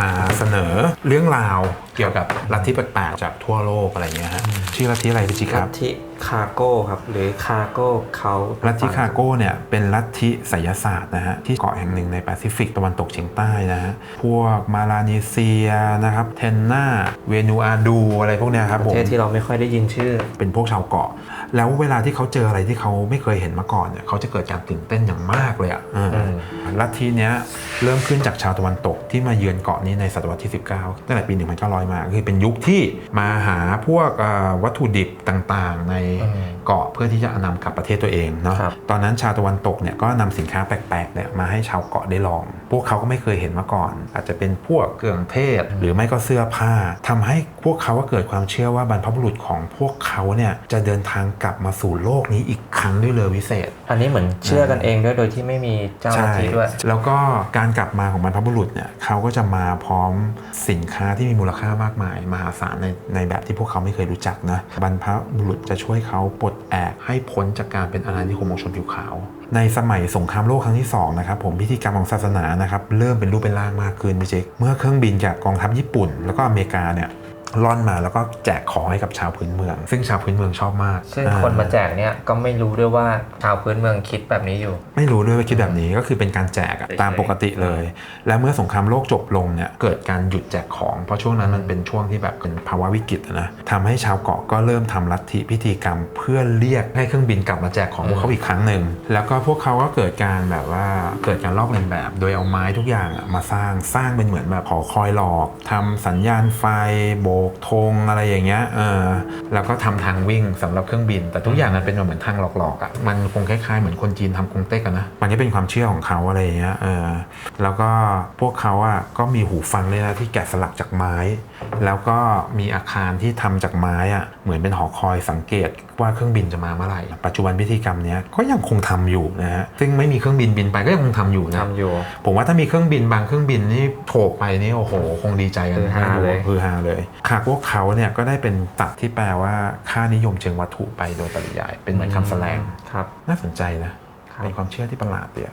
มาเสนอเรื่องราวเกี่ยวกับลัทธิแปลกๆจากทั่วโลกอะไรเงี้ยฮะชื่อลัทธิอะไรพี่จิ๊กคลัรับ ทธิคาโก้ครับ หรือคาโก้เขาลัทธิคาโก้เนี่ยเป็นลัทธิไสยศาสตร์นะฮะที่เกาะแห่งหนึ่งในแปซิฟิกตะวันตกเฉียงใต้นะฮะพวกมาลาเนเซียนะครับเทนนาเวนูอาดูอะไรพวกเนี้ยครับปผระม เทศที่เราไม่ค่อยได้ยินชื่อ เป็นพวกชาวเกาะ แล้วเวลาที่เขาเจออะไรที่เขาไม่เคยเห็นมาก่อนเนี่ยเขาจะเกิดการตื่นเต้นอย่างมากเลยอะอ่าอืมลัทธิเนี้ยเริ่มขึ้นจากชาวตะวันตกที่มาเยือนเกาะนี้ในศตวรรษที่ 19 ตั้งแต่ปี 1900 มาคือเป็นยุคที่มาหาพวกเอ่อวัตถุดิบต่างๆ ในอืมเกาะเพื่อที่จะนำกลับประเทศตัวเองเนาะครับตอนนั้นชาวตะวันตกเนี่ยก็นำสินค้าแปลกๆเนี่ยมาให้ชาวเกาะได้ลอง พวกเขาก็ไม่เคยเห็นมาก่อน อาจจะเป็นพวกเครื่องเทศ หรือไม่ก็เสื้อผ้าทำให้พวกเขาก็เกิดความเชื่อว่าบรรพบุรุษของพวกเขาเนี่ยจะเดินทางกลับมาสู่โลกนี้อีกครั้งด้วยเลยวิเศษ อันนี้เหมือนเชื่อกันเองด้วยโดยที่ไม่มีเจ้าหน้าที่ด้วย แล้วก็การกลับมาของบรรพบุรุษเนี่ยเขาก็จะมาพร้อมสินค้าที่มีมูลค่ามากมาย มหาศาลในในแบบที่พวกเขาไม่เคยรู้จักนะบรรพบุรุษจะช่วยเขาปลดแอกให้พ้นจากการเป็นอาณานิคมของชนผิวขาว ในสมัยสงครามโลกครั้งที่สองนะครับผมพิธีกรรมของศาสนานะครับเริ่มเป็นรูปเป็นร่างมากขึ้นพี่เจคเมื่อเครื่องบินจากกองทัพญี่ปุ่น แล้วก็อเมริกาเนี่ย ล่อนมาแล้วก็แจกของให้กับชาวพื้นเมือง ซึ่งชาวพื้นเมืองชอบมากซึ่งอ่คนมาแจกเนี่ยก็ไม่รู้ด้วยว่าชาวพื้นเมืองคิดแบบนี้อยู่ ไม่รู้ด้วยว่าคิดแบบนี้ก็คือเป็นการแจกอะเฉยๆตามปกติเลย และเมื่อสงครามโลกจบลงเนี่ยเกิดการหยุดแจกของเพราะช่วงนั้นมันเป็นช่วงที่แบบเป็นภาวะวิกฤตอะนะทำให้ชาวเกาะก็เริ่มทำลัทธิพิธีกรรม เพื่อเรียกให้เครื่องบินกลับมาแจกของพวกเขาอีกครั้งหนึ่งแล้วก็พวกเขาก็เกิดการแบบว่าเกิดการลอกเลียนแบบ โดยเอาไม้ทุกอย่างอะมาสร้างสร้างเป็นเหมือนแบบหอคอยหลอกทำสัญญาณไฟโบกธงอะไรอย่างเงี้ยเออแล้วก็ทำทางวิ่งสำหรับเครื่องบิน แต่ทุกอย่างมันเป็นเหมือนทางหลอกๆอะมันคงคล้ายๆเหมือนคนจีนทำกงเต็กอะนะมันก็เป็นความเชื่อของเขาอะไรอย่างเงี้ยเออแล้วก็พวกเขาอะก็มีหูฟังเลยนะที่แกะสลักจากไม้ แล้วก็มีอาคารที่ทำจากไม้อะเหมือนเป็นหอคอยสังเกตว่าเครื่องบินจะมาเมื่อไหร่ ปัจจุบันพิธีกรรมเนี้ยก็ยังคงทำอยู่นะฮะ ซึ่งไม่มีเครื่องบินบินไปก็ยังคงทำอยู่นะทำอยู่ ผมว่าถ้ามีเครื่องบินบางเครื่องบินนี่โผล่ไปนี่โอ้โห คงดีใจกันฮือฮาเลยคือฮาเลยคาพวกเขาเนี่ยก็ได้เป็นตัดที่แปลว่าค่านิยมเชิงวัตถุไปโดยปริยาย เป็นเหมือนคำแสลงครับน่าสนใจนะครับเป็นความเชื่อที่ประหลาดเดีย